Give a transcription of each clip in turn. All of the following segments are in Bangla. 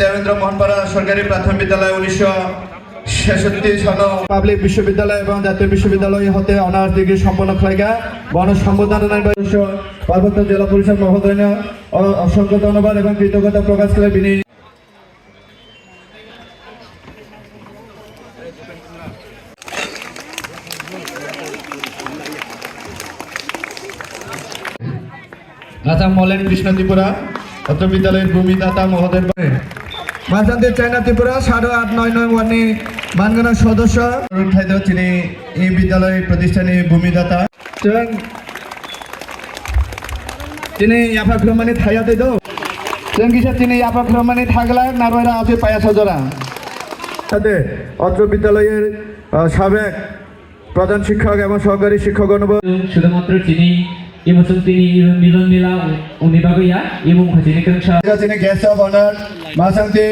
দেবেন্দ্র সরকারি প্রাথমিক বিদ্যালয় উনিশশো ছেষট্টি পাবলিক বিশ্ববিদ্যালয় এবং জাতীয় বিশ্ববিদ্যালয় হতে অনার্স ডিগ্রি সম্পন্ন পার্বত্য জেলা পরিষদ মহোদয় অসংখ্য ধন্যবাদ এবং কৃতজ্ঞতা প্রকাশ করে বিনি রাজা মলেন কৃষ্ণ ত্রিপুরা। অত্র বিদ্যালয়ের ভূমিদাতা মহোদয় মাঝান্তের চায়না ত্রিপুরা সাড়ে আট নয় নয় ওয়ানে মানগানা সদস্য। উঠাইদ তিনি এই বিদ্যালয়ের প্রতিষ্ঠানে ভূমিদাতা। এবং তিনি ইয়াফা ক্রমানি থাইয়াতে দো। চেঙ্গিসা তিনি ইয়াফা ক্রমানি থাকলা নারওয়ারা আছে পায়া সজরা সাথে অত্র বিদ্যালয়ের সাবেক প্রধান শিক্ষক এবং সহকারী শিক্ষক শুধুমাত্র তিনি তিনি মিলন মেলা অনিবাগইয়া এবং তিনি কেংসা তিনি গেস্ট অফ অনার মাসান্তি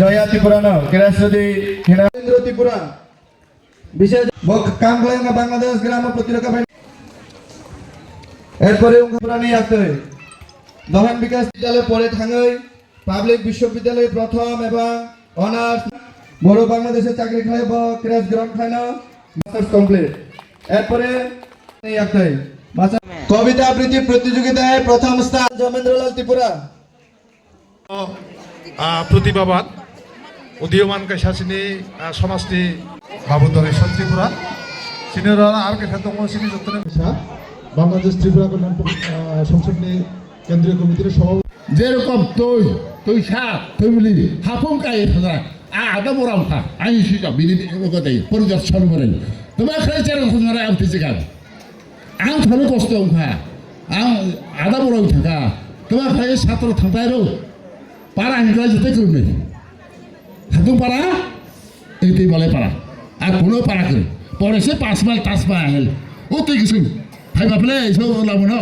জয়া ত্রিপুরানো কেরাসদি হিনান্দ্র ত্রিপুরা বিশেষ কামগলাঙ্গা বাংলাদেশ গ্রাম প্রতিরক্ষা বাহিনী এরপরে পুরানি আসতে দহন বিকাশ বিদ্যালয় পরে থাঙ্গই পাবলিক বিশ্ববিদ্যালয় প্রথম এবং অনার্স বড় বাংলাদেশে চাকরি খাইব ক্রেস গ্রাম খাইনা মাস্টার্স কমপ্লিট এরপরে আসতে কবিতা আবৃত্তি প্রতিযোগিতায় প্রথম স্থান জমেন্দ্রলাল ত্রিপুরা। প্রতিভাবান উদীয়মান কাশাসিনী সমাজটি বাবুদরেশ্বর ত্রিপুরা। সিনিয়র আর কে খেতে সিনি যত্ন বাংলাদেশ ত্রিপুরা কল্যাণ সংসদ নিয়ে কেন্দ্রীয় কমিটির সভাপতি। যেরকম তুই তুই সা তুই বলি হাফুম কাই আ আদম মোরাম খা আইন সুযোগ বিনি পরিদর্শন করেন। তোমার খেয়ে খুন আমি ঠিক আছে 앙 바로 고스도 온가 앙 아다보라 온가 그만 가야 사도로 탕다이로 পারা হিন্দা যেতে করবে হাতুম পারা এতেই বলে পারা আর কোনো পারা করে পরে সে পাঁচ মাইল পাঁচ মাইল ও তুই কিছু ভাই বাপলে এইসব ওলাম ন?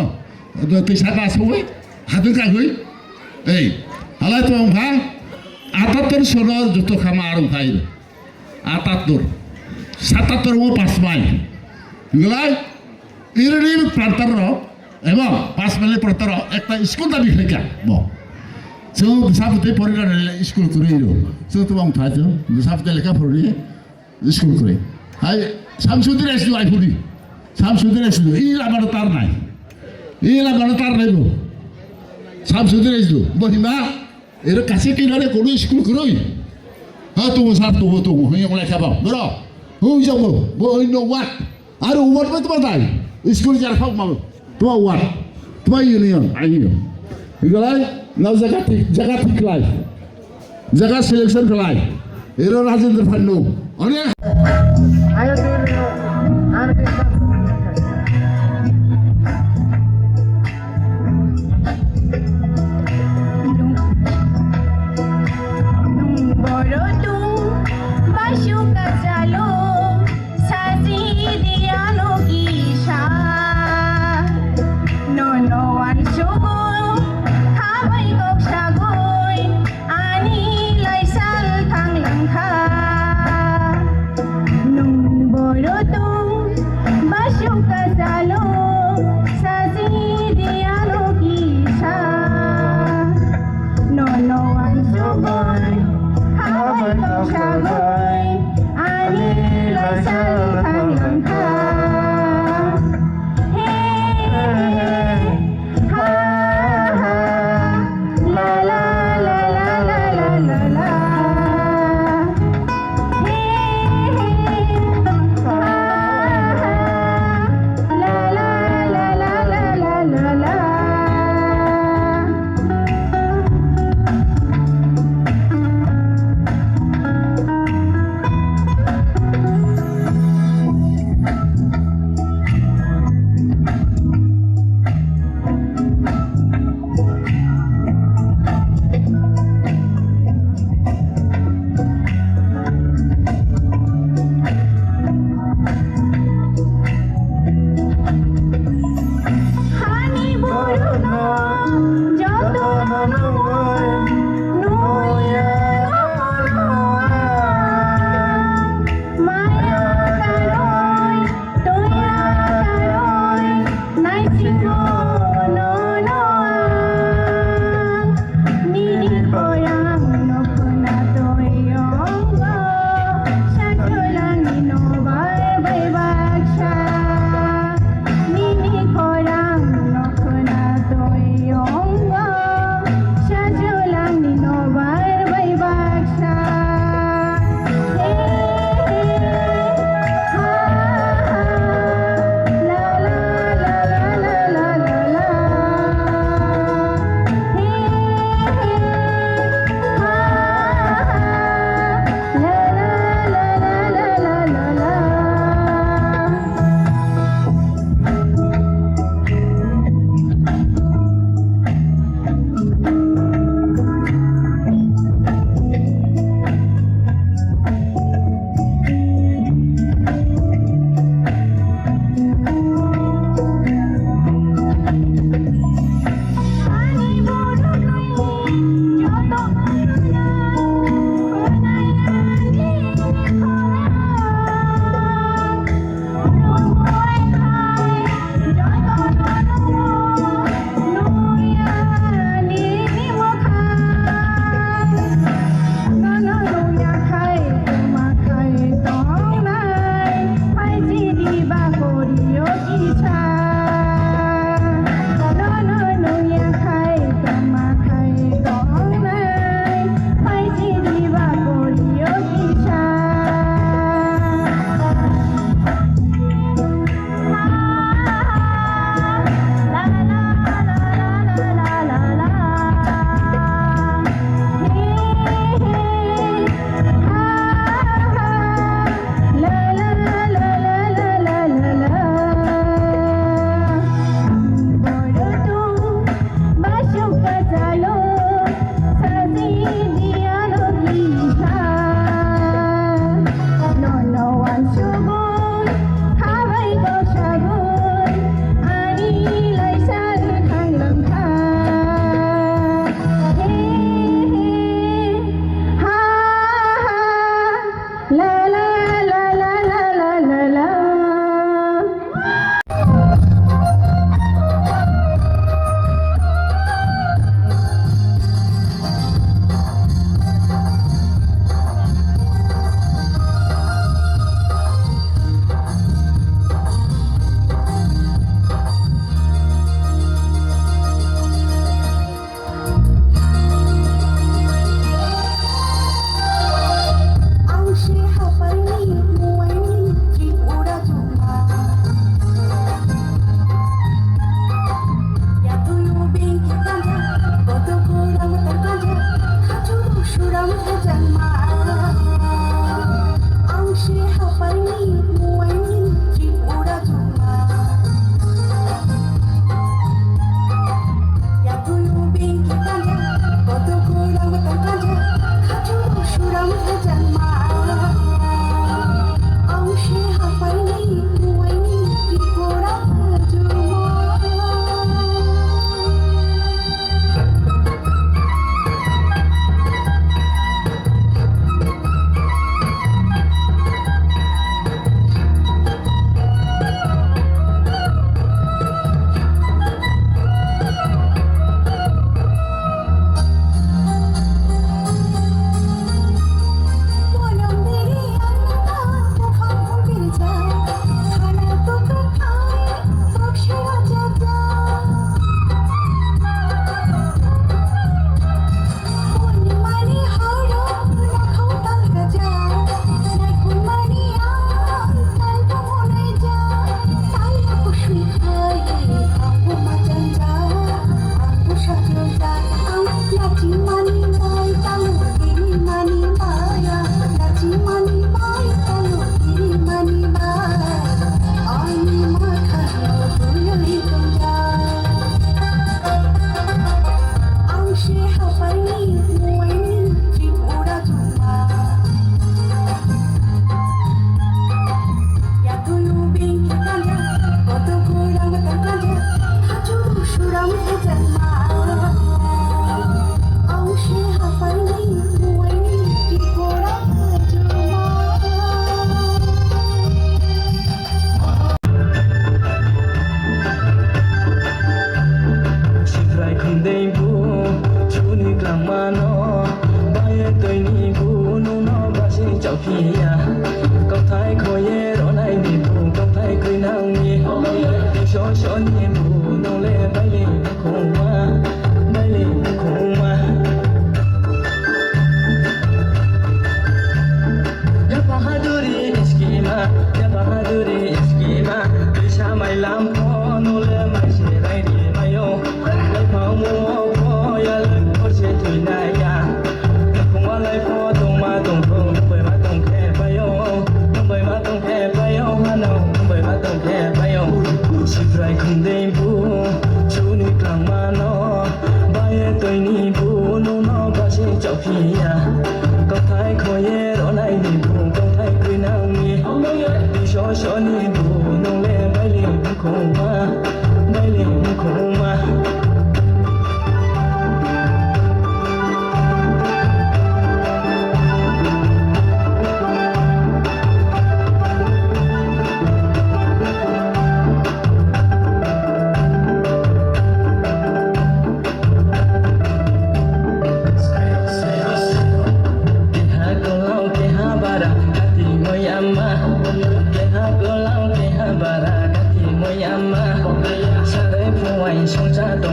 তুই সাথে আসবে হাতুম কাকুই এই হলে তো ভা আটাত্তর সনো যত খামা আর ভাই। আটাত্তর সাতাত্তর ও পাঁচ মাইল। এগুলাই ইরিল প্রান্তর এবং পাঁচ পাঁচমালি প্রান্তর একটা স্কুল দাবি খেকা বো সো সাপতে পরিবার স্কুল করে ইরো সো তোমার থাকো বিশাপতি লেখা পড়িয়ে স্কুল করে। হাই, শামসুদ্দিন আসলো আইফুলি শামসুদ্দিন আসলো ই লাভানো তার নাই। ই লাভানো তার নাই গো শামসুদ্দিন বহিমা, এর কাছে কিনারে কোনো স্কুল করোই? হ্যাঁ তবু সার তবু তবু। হইয়া লেখা পাও। বড় হই যাব বই নো ওয়াট আর ওয়াট তোমার তাই স্কুল যার ফাক মাগো তোমার ওয়ার্ড তোমার ইউনিয়ন আইনিও এগুলাই না জায়গা ঠিক জায়গা ঠিক লাই জায়গা সিলেকশন খেলাই এরও রাজেন্দ্র ফান্ডু অনেক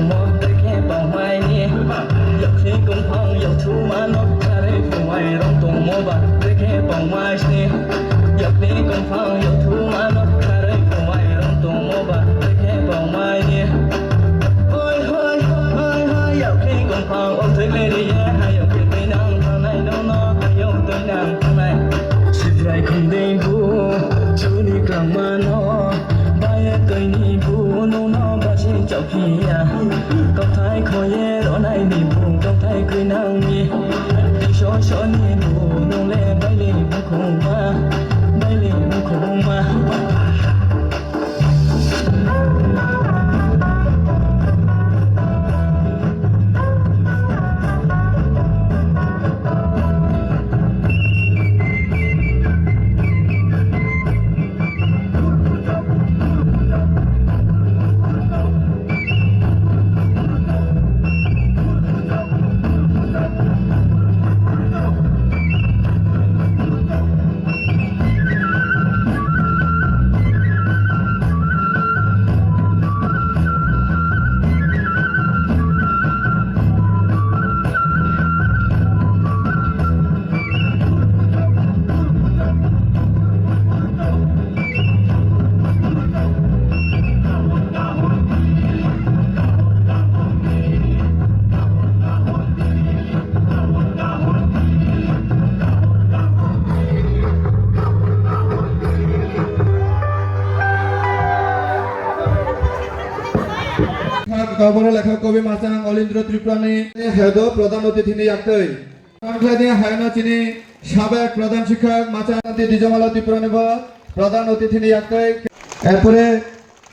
dong mo Ke bao mai ni Yok khi công phong yok thu Ke bao ba xin chào pia Câu thái khó ye đó này ni bu Câu thái cười nang ni Đi cho cho ni bu No le bay li bu khung ma Bay li bu khung ma লেখক খবর লেখক কবি মাচাং অলিন্দ্র ত্রিপুরানি হেদ প্রধান অতিথি নিয়ে আঁকতই হায়না চিনি সাবেক প্রধান শিক্ষক মাচাং দ্বিজমালা ত্রিপুরানি প্রধান অতিথি নিয়ে আঁকতই এরপরে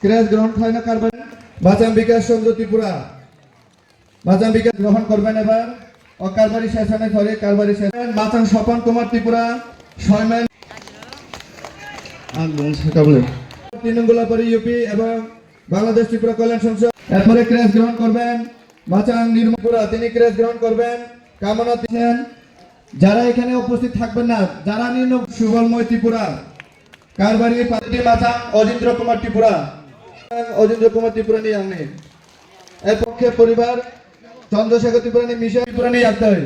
ক্রেস গ্রহণ খায়না কারবেন মাচাং বিকাশ চন্দ্র ত্রিপুরা। মাচাং বিকাশ গ্রহণ করবেন এবার। ও কারবারি ধরে কারবারি শেষ মাচাং স্বপন কুমার ত্রিপুরা। ছয়ম্যান আর তৃণমূল পরে ইউপি এবং বাংলাদেশ ত্রিপুরা কল্যাণ সংসদ। এরপরে ক্রেস গ্রহণ করবেন মাচাং নির্মপুরা, তিনি ক্রেস গ্রহণ করবেন, কামনা দিচ্ছেন। যারা এখানে উপস্থিত থাকবেন না, যারা নিম্ন সুবলময় ত্রিপুরা, কারবারি পাতি মাচাং অজিন্দ্র কুমার ত্রিপুরা অজিন্দ্র কুমার ত্রিপুরা নিয়ে আননি এর পক্ষে পরিবার, চন্দ্রশেখর ত্রিপুরা নিয়ে মিশা ত্রিপুরা নিয়ে আসতে হয়